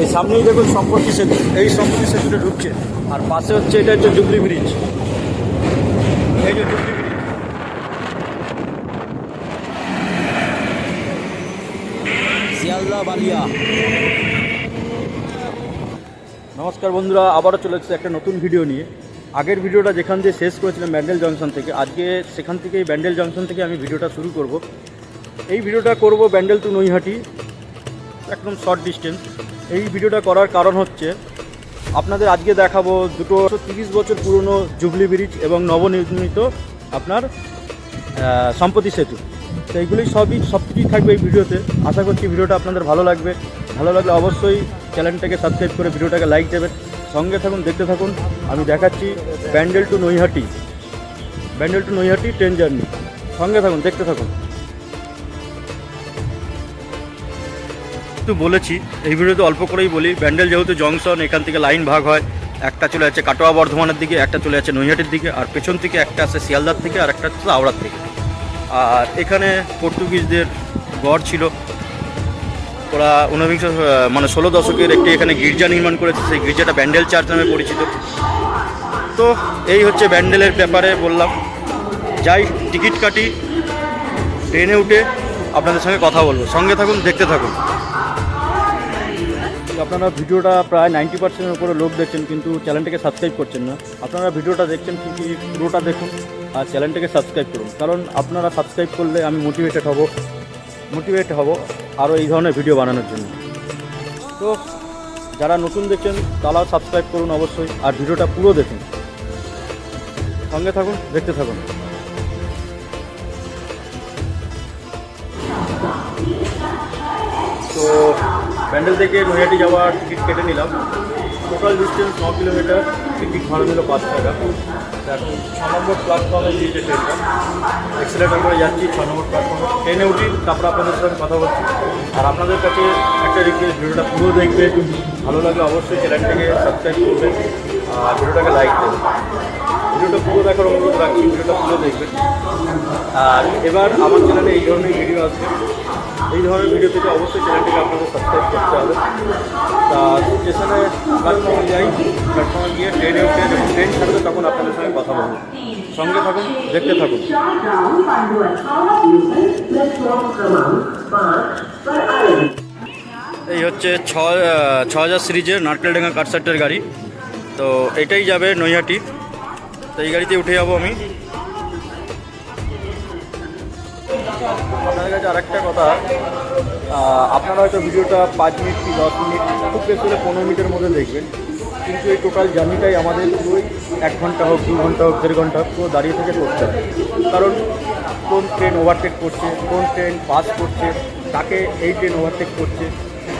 এই সামনেই দেখুন সম্পত্তি সেতু। এই সম্পত্তি সেতুটা ঢুকছে। আর পাশে হচ্ছে এটা হচ্ছে জুবলি ব্রিজ। এই যে জুবলি ব্রিজ। শিয়ালদা, বালিয়া। নমস্কার বন্ধুরা, আবারও চলে এসেছে একটা নতুন ভিডিও নিয়ে। আগের ভিডিওটা যেখান দিয়ে শেষ করেছিলাম ব্যান্ডেল জংশন থেকে, আজকে সেখান থেকেই ব্যান্ডেল জংশন থেকে আমি ভিডিওটা শুরু করব। এই ভিডিওটা করব ব্যান্ডেল টু নৈহাটি। একদম শর্ট ডিস্টেন্স এই ভিডিওটা করার কারণ হচ্ছে, আপনাদের আজকে দেখাবো দুটো তিরিশ বছর পুরনো জুবলি ব্রিজ এবং নবনির্মিত আপনার সম্পত্তি সেতু। তো এইগুলি সবই সব কিছুই থাকবে এই ভিডিওতে আশা করছি ভিডিওটা আপনাদের ভালো লাগবে। ভালো লাগলে অবশ্যই চ্যানেলটাকে সাবস্ক্রাইব করে ভিডিওটাকে লাইক দেবেন। সঙ্গে থাকুন, দেখতে থাকুন। আমি দেখাচ্ছি Bandel to Naihati Bandel to Naihati train journey সঙ্গে থাকুন, দেখতে থাকুন। একটু বলেছি, এই ভিডিওতে অল্প করেই বলি, ব্যান্ডেল যেহেতু জংশন, এখান থেকে লাইন ভাগ হয়, একটা চলে যাচ্ছে কাটোয়া বর্ধমানের দিকে, একটা চলে যাচ্ছে নৈহাটির দিকে, আর পেছন থেকে একটা আছে শিয়ালদার থেকে, আর একটা হচ্ছে আওড়ার থেকে। আর এখানে পর্তুগিজদের গড় ছিল, ওরা ঊনবিংশ মানে ষোলো দশকের একটি এখানে গির্জা নির্মাণ করেছে, সেই গির্জাটা ব্যান্ডেল চার্চ নামে পরিচিত। তো এই হচ্ছে ব্যান্ডেলের ব্যাপারে বললাম। যাই, টিকিট কাটি, ট্রেনে উঠে আপনাদের সঙ্গে কথা বলব। সঙ্গে থাকুন, দেখতে থাকুন। আপনারা ভিডিওটা প্রায় নাইনটি পার্সেন্টের উপরে লোক দেখছেন, কিন্তু চ্যানেলটাকে সাবস্ক্রাইব করছেন না। আপনারা ভিডিওটা দেখছেন, কি পুরোটা দেখুন, আর চ্যানেলটাকে সাবস্ক্রাইব করুন। কারণ আপনারা সাবস্ক্রাইব করলে আমি মোটিভেটেড হব মোটিভেট হব আরও এই ধরনের ভিডিও বানানোর জন্য। তো যারা নতুন দেখছেন, তারাও সাবস্ক্রাইব করুন অবশ্যই, আর ভিডিওটা পুরো দেখুন। সঙ্গে থাকুন, দেখতে থাকুন। তো প্যান্ডেল থেকে নৈহাটি যাওয়ার টিকিট কেটে নিলাম। টোটাল ডিস্টেন্স ন কিলোমিটার টিকিট ভাড়া নিল পাঁচ টাকা। এখন ছ নম্বর প্ল্যাটফর্মে দিয়েছে ট্রেনটা। এক্সিলেটার করে যাচ্ছি ছ নম্বর প্ল্যাটফর্মে ট্রেনে উঠি, তারপর আপনাদের সঙ্গে কথা বলছি। আর আপনাদের কাছে একটা রিকোয়েস্ট ভিডিওটা পুরো দেখবে ভালো লাগলে অবশ্যই চ্যানেলটাকে সাবস্ক্রাইব করবেন আর ভিডিওটাকে লাইক দেবেন ভিডিওটা পুরো দেখার অনুরোধ রাখছি, ভিডিওটা পুরো দেখবেন। আর এবার আমার চ্যানেলে এই ধরনের ভিডিও আসবে। এই ধরনের ভিডিও থেকে অবশ্যই চ্যানেলটিকে আপনাদের সাবস্ক্রাইব করতে হবে। তা স্টেশনে প্ল্যাটফর্মে যাই প্ল্যাটফর্মে গিয়ে ট্রেন উঠে যখন ট্রেন ছাড়বে, তখন আপনাদের সঙ্গে কথা বলব। সঙ্গে থাকুন, দেখতে থাকুন। এই হচ্ছে ছ ছ হাজার সিরিজের নারকেলডাঙ্গা কাটসাটের গাড়ি। তো এটাই যাবে নৈহাটি। তো এই গাড়িতে উঠে যাব আমি। কাছে আরেকটা কথা আপনারা হয়তো ভিডিওটা পাঁচ মিনিট কি দশ মিনিট, খুব বেশি হলে পনেরো মিনিটের মধ্যে দেখবেন। কিন্তু এই টোটাল জার্নিটাই আমাদের পুরোই এক ঘণ্টা হোক, দু ঘণ্টা হোক, দেড় ঘণ্টা হোক, পুরো দাঁড়িয়ে থেকে করতে হবে। কারণ কোন ট্রেন ওভারটেক করছে, কোন ট্রেন পাস করছে তাকে এই ট্রেন ওভারটেক করছে,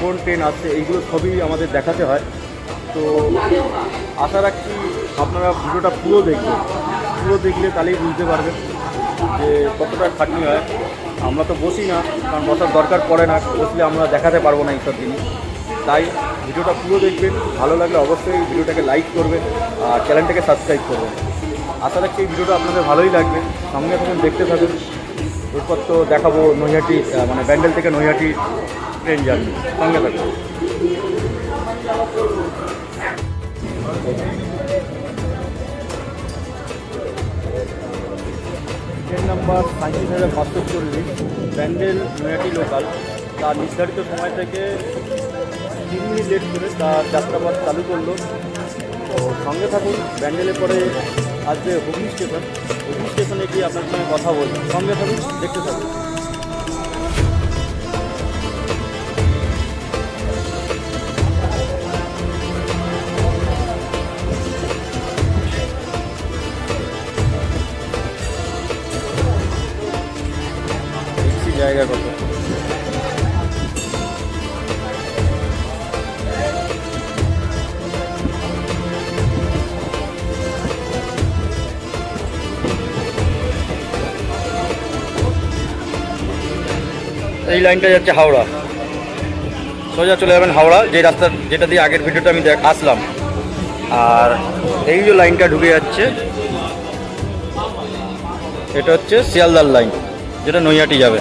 কোন ট্রেন আসছে, এইগুলো সবই আমাদের দেখাতে হয়। তো আশা রাখছি আপনারা ভিডিওটা পুরো দেখবেন। পুরো দেখলে তাহলেই বুঝতে পারবেন যে কতটা খাটনি হয়। আমরা তো বসি না, কারণ বসার দরকার পড়ে না, বসলে আমরা দেখাতে পারব না এইসব জিনিস তাই ভিডিওটা পুরো দেখবেন, ভালো লাগলে অবশ্যই ভিডিওটাকে লাইক করবেন আর চ্যানেলটাকে সাবস্ক্রাইব করবেন। আশা রাখছি এই ভিডিওটা আপনাদের ভালোই লাগবে। সঙ্গে থাকুন, দেখতে থাকুন। এরপর তো দেখাবো নৈহাটি মানে ব্যান্ডেল থেকে নৈহাটি ট্রেন জার্নি। সঙ্গে থাকুন। ট্রেন নাম্বার সাঁত্রিশ হাজার পাঁচশো চল্লিশ ব্যান্ডেল নয়াটি লোকাল। তার নির্ধারিত সময় থেকে তিন মিনিট লেট করে তার যাত্রাপথ চালু করল। তো সঙ্গে থাকুন, ব্যান্ডেলে পরে আসবে হুগলি স্টেশন। হুগলি স্টেশনে গিয়ে আপনার সঙ্গে কথা বলব। সঙ্গে থাকুন, দেখতে থাকুন। এই লাইনটা যাচ্ছে হাওড়া। সোজা চলে যাবেন হাওড়া, যে রাস্তা, যেটা দিয়ে আগের ভিডিওটা আমি দেখ- আসলাম। আর এই যে লাইনটা ঢুকে যাচ্ছে, এটা হচ্ছে শিয়ালদার লাইন, যেটা নৈহাটি যাবে।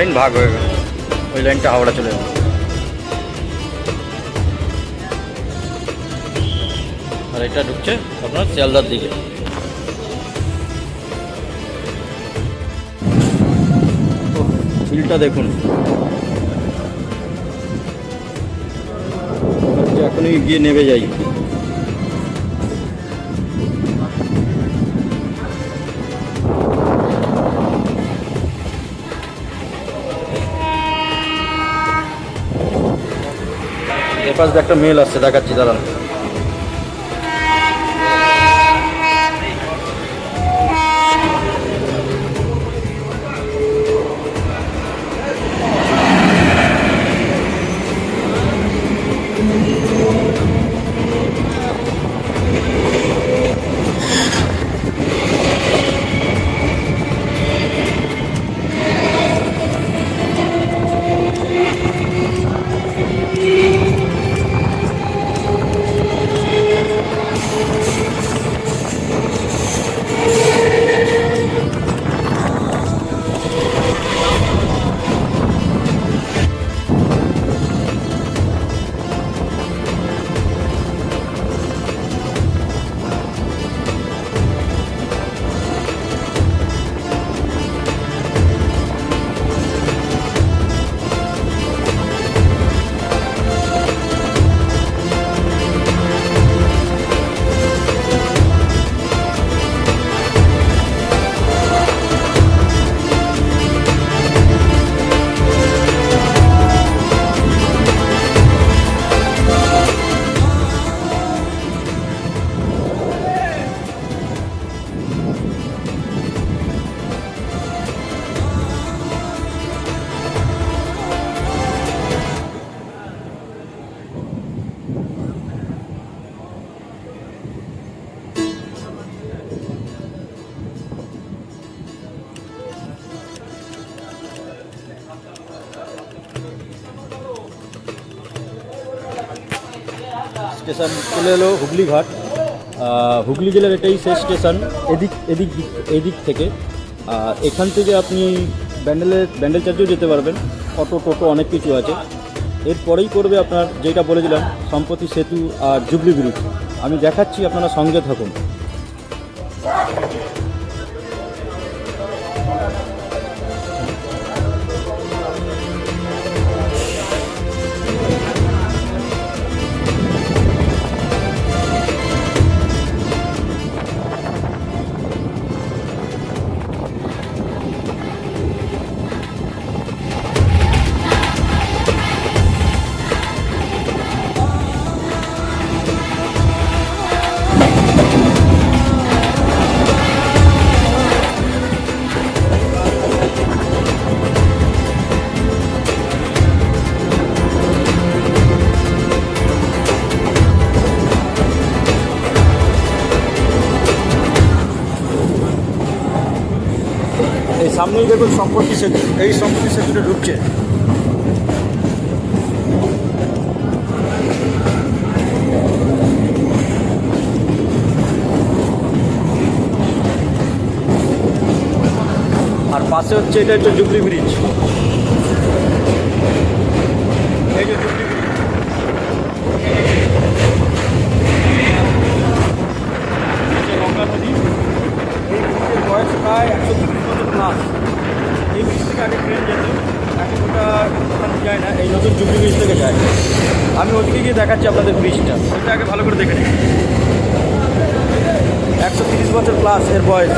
লাইন ভাগ হয়ে গেল। ওই লাইনটা হাওড়া চলে গেল আর এটা ঢুকছে আপনার শিয়ালদার দিকে। ওহ, দেখুন। এখনই গিয়ে নেমে যাই। এপাশ দিয়ে একটা মেল আসছে দেখাচ্ছি দাঁড়ান। স্টেশন চলে এলো হুগলিঘাট হুগলি জেলার এটাই শেষ স্টেশন, এদিক এদিক দিক- এদিক থেকে। এখান থেকে আপনি ব্যান্ডেলের ব্যান্ডেল চার্জেও যেতে পারবেন। অটো, টোটো, অনেক কিছু আছে। এরপরেই করবে আপনার যেটা বলেছিলাম, সম্পত্তি, সেতু আর জুবলি ব্রিজ। আমি দেখাচ্ছি, আপনারা সঙ্গে থাকুন। সামনেই দেখুন সম্পত্তি সেতু, এই সম্পত্তি সেতুটা ঢুকছে। আর পাশে হচ্ছে এটা হচ্ছে জুবলি ব্রিজ এই যে জুবলি ব্রিজ এই যে গঙ্গা নদী এই ব্রিজের বয়স প্রায় একশো চল্লিশ বছর প্লাস এই ব্রিজ থেকে আগে ট্রেন যেত, এখন ওটা ওখানে যায় না, এই নতুন জুবলি ব্রিজ থেকে যায়। আমি ওদিকে গিয়ে দেখাচ্ছি আপনাদের ব্রিজটা ওইটা আগে ভালো করে দেখে নিই একশো তিরিশ বছর প্লাস এর বয়স।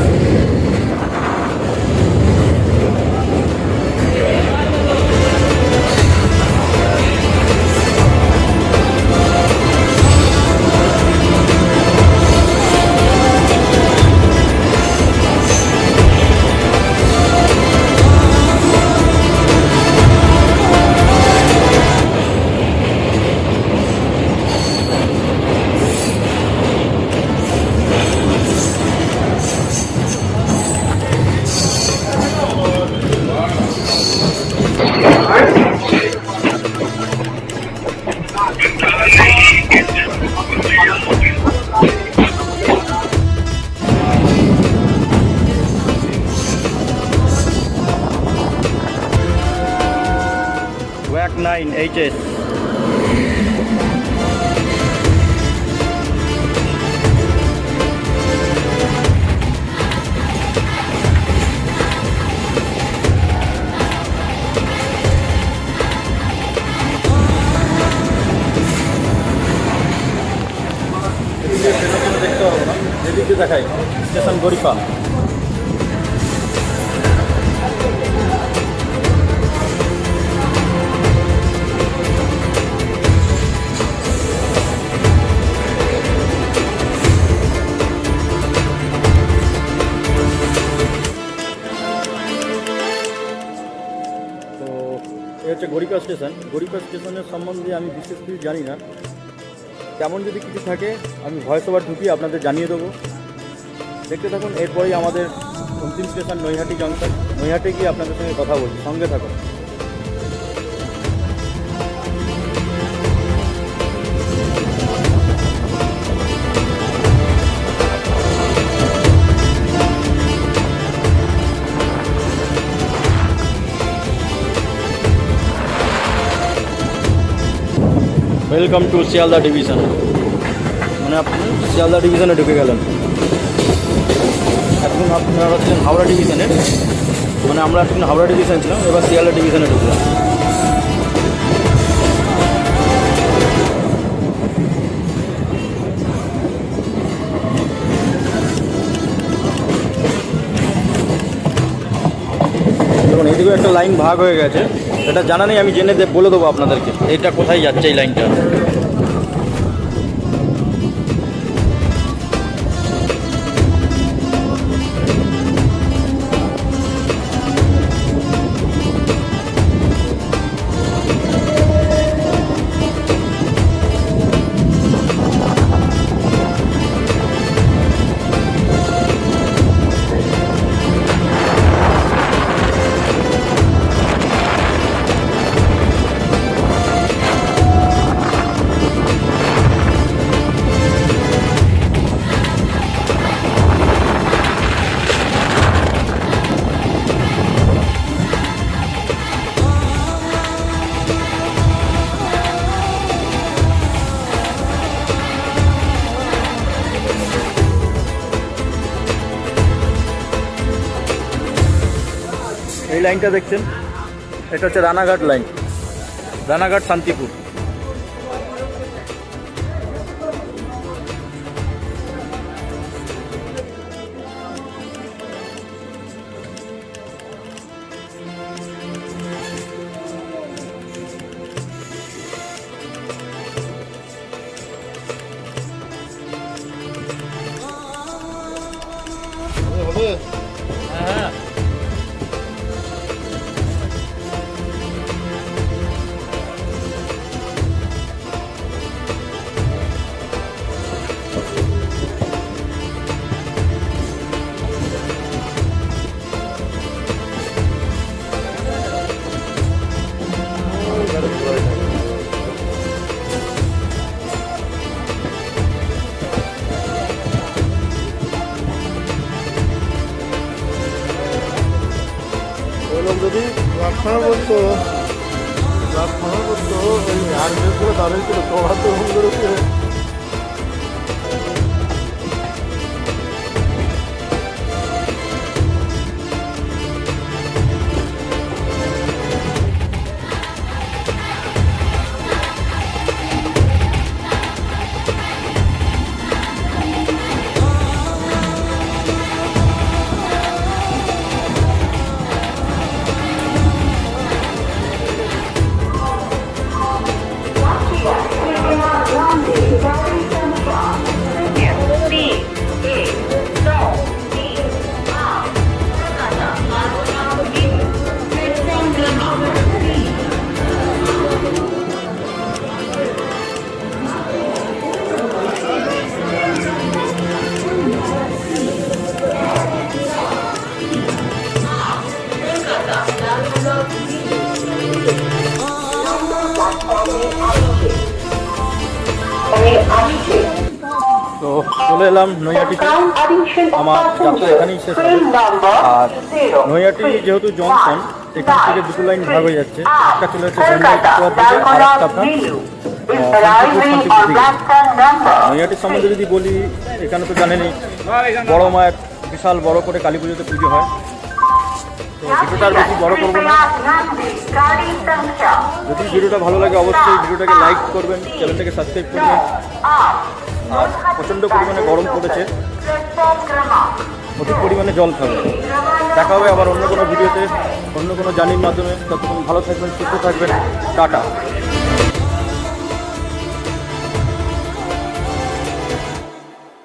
নাইন এইচএস দেখতে পাবো না এদিকে দেখাই স্টেশন গরিপা হচ্ছে গরিকা স্টেশন। গরিকা স্টেশনের সম্বন্ধে আমি বিশেষ কিছু জানি না। তেমন যদি কিছু থাকে, আমি ভয়েস ওভার ঢুকিয়ে আপনাদের জানিয়ে দেবো। দেখতে থাকুন, এরপরেই আমাদের অন্তিম স্টেশন নৈহাটি জংশন। নৈহাটি গিয়ে আপনাদের সঙ্গে কথা বলছি। সঙ্গে থাকুন। ওয়েলকাম টু শিয়ালদা ডিভিশন মানে আপনি শিয়ালদা ডিভিশনে ঢুকে গেলেন। এখন আপনারা হচ্ছেন হাওড়া ডিভিশনে মানে আমরা এখন হাওড়া ডিভিশনে ছিলাম, এবার শিয়ালদা ডিভিশনে ঢুকলাম। দেখুন এদিকেও একটা লাইন ভাগ হয়ে গেছে। এটা জানা নেই আমি জেনে বলে দেবো আপনাদেরকে। এটা কোথায় যাচ্ছে এই লাইনটা? লাইনটা দেখছেন এটা হচ্ছে রানাঘাট লাইন রানাঘাট শান্তিপুর হ্যাঁ বললাম যদি করতো প্রার্থনা করতো ওই হ্যান্ডেল করে দাঁড়িয়েছিল তোমার তো চলে এলাম নৈহাটিতে। আমার যাত্রা এখানেই শেষ হবে। আর নৈহাটি যেহেতু জংশন এখান থেকে দুটো লাইন ভাগ হয়ে যাচ্ছে। একটা চলে যাচ্ছে নৈহাটির সম্বন্ধে যদি বলি এখানে তো জানেনই বড় মায়ের বিশাল বড় করে কালী পুজোতে পুজো হয়। তো ভিডিওটা আর বেশি বড় করব না। যদি ভিডিওটা ভালো লাগে অবশ্যই ভিডিওটাকে লাইক করবেন চ্যানেলটাকে সাবস্ক্রাইব করবেন। আর প্রচণ্ড পরিমাণে গরম পড়েছে। প্রচুর পরিমাণে জল খাবে। দেখা হবে আবার অন্য কোনো ভিডিওতে, অন্য কোনো জানির মাধ্যমে। ততক্ষণ ভালো থাকবেন, সুস্থ থাকবেন। টাটা।